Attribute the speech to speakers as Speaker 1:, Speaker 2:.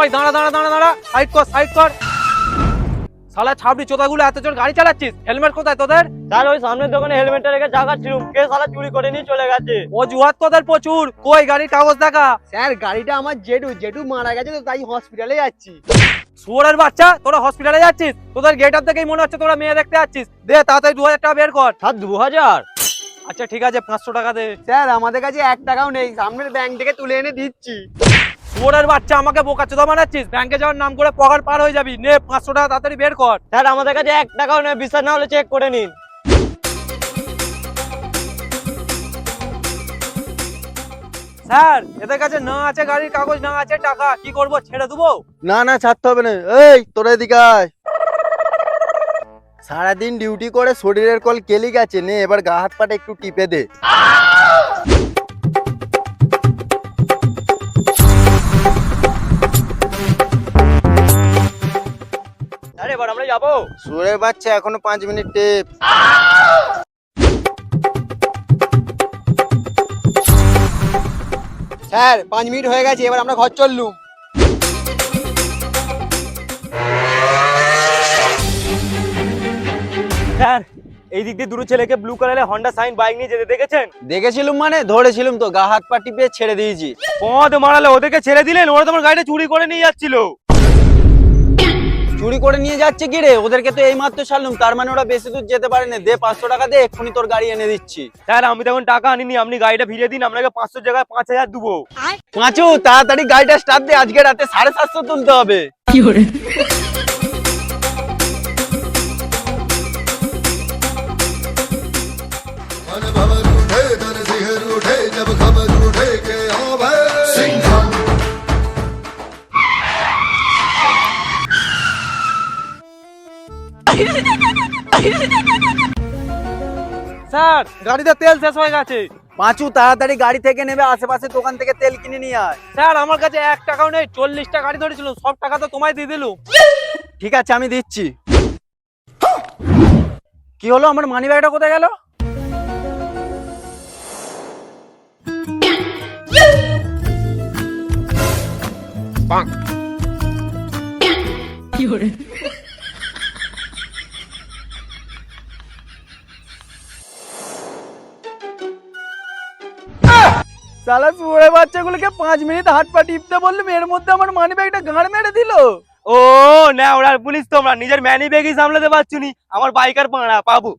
Speaker 1: ওই দাঁড়া দাঁড়া দাঁড়া দাঁড়া। সাইড কর সাইড কর। শালা ছাবড়ি চোদাগুলো এত জোর গাড়ি চালাচ্ছিস? হেলমেট কোথায় তোদের?
Speaker 2: স্যার ওই সামনের দোকানে হেলমেটটা রেখে চাকাচ্ছিলাম কে সালা চুরি করে নিয়ে চলে গেছে?
Speaker 1: অজুহাত তোদের প্রচুর। কই গাড়ির কাগজ দেখা?
Speaker 3: স্যার গাড়িটা আমার জেঠু জেঠু মারা গেছে তো তাই হসপিটালে যাচ্ছি।
Speaker 1: শুয়োরের বাচ্চা তোরা হসপিটালে যাচ্ছিস? তোদের গেট আপ দেখেই মনে হচ্ছে তোরা মেয়ে দেখতে যাচ্ছিস। দে তাড়াতাড়ি দু হাজার টাকা বের কর।
Speaker 2: স্যার দু হাজার?
Speaker 1: আচ্ছা ঠিক আছে পাঁচশো টাকা দে।
Speaker 3: স্যার আমাদের কাছে এক টাকাও নেই। সামনের ব্যাংক থেকে তুলে এনে দিচ্ছি।
Speaker 1: শুয়োরের বাচ্চা আমাকে বোকা চোদা বানাচ্ছিস ব্যাংকে যাওয়ার নাম করে পকেট পার হয়ে যাবি। নে পাঁচশো টাকা তাড়াতাড়ি বের কর।
Speaker 2: স্যার আমাদের কাছে এক টাকাও নেই বিশ্বাস না হলে চেক করে নিন।
Speaker 1: স্যার এদের কাছে না আছে গাড়ির কাগজ না আছে টাকা। কি করব ছেড়ে দেবো?
Speaker 4: না না ছাড়তে হবে না। এই তোরা এদিকে আয়। সারাদিন ডিউটি করে শরীরের কল কেলি গেছে। নে এবার গা হাত পাটা একটু টিপে দে।
Speaker 2: যাব।
Speaker 4: সুরের বাচ্চা এখনও পাঁচ মিনিট টেপ।
Speaker 3: স্যার পাঁচ মিনিট হয়ে গেছে এবার আমরা ঘর চললুম।
Speaker 2: স্যার এই দিক দিয়ে দুটো ছেলেকে ব্লু কালারের হন্ডা সাইন বাইক নিয়ে যেতে দেখেছেন?
Speaker 4: দেখেছিলুম মানে ধরেছিলুম তো গা হাত পা টিপে ছেড়ে দিয়েছি।
Speaker 1: পদ মারালে ওদেরকে ছেড়ে দিলেন ওরা তোমার গাড়িটা চুরি করে নিয়ে যাচ্ছিল।
Speaker 4: চুরি করে নিয়ে যাচ্ছে কি রে? ওদেরকে তো এই মাত্র ছাড়লুম তার মানে ওরা বেশি দূর যেতে পারে না। দে পাঁচশো টাকা দে এক্ষুনি তোর গাড়ি এনে দিচ্ছি।
Speaker 1: স্যার আমি তখন টাকা আনিনি আপনি গাড়িটা ফিরিয়ে দিন আপনাকে পাঁচশো জায়গায় পাঁচ হাজার দেবো।
Speaker 4: পাঁচু তাড়াতাড়ি গাড়িটা স্টার্ট দে আজকে রাতে সাড়ে সাতশো তুলতে হবে।
Speaker 5: मन
Speaker 1: স্যার গাড়িতে তেল শেষ হয়ে গেছে।
Speaker 4: পাঁচু তাড়াতাড়ি গাড়ি থেকে নেবে আশেপাশে দোকান থেকে তেল কিনে নিয়ে আয়।
Speaker 1: স্যার আমার কাছে এক টাকাও নেই চল্লিশটা গাড়ি ধরেছিল সব টাকা তো তোমায় দিয়ে দিলুম।
Speaker 4: ঠিক আছে আমি দিচ্ছি। কি হলো আমার মানি ব্যাগটা কোথায় গেল? সালা শুয়ে বাচ্চাগুলোকে পাঁচ মিনিট হাত পা টিপতে বললাম এর মধ্যে আমার মানি ব্যাগটা গাঁড় মেরে দিল।
Speaker 1: ও না ওরা পুলিশ তোমরা। নিজের ম্যানি ব্যাগই সামলাতে পারছ নি। আমার বাইকার পাড়া পাবো।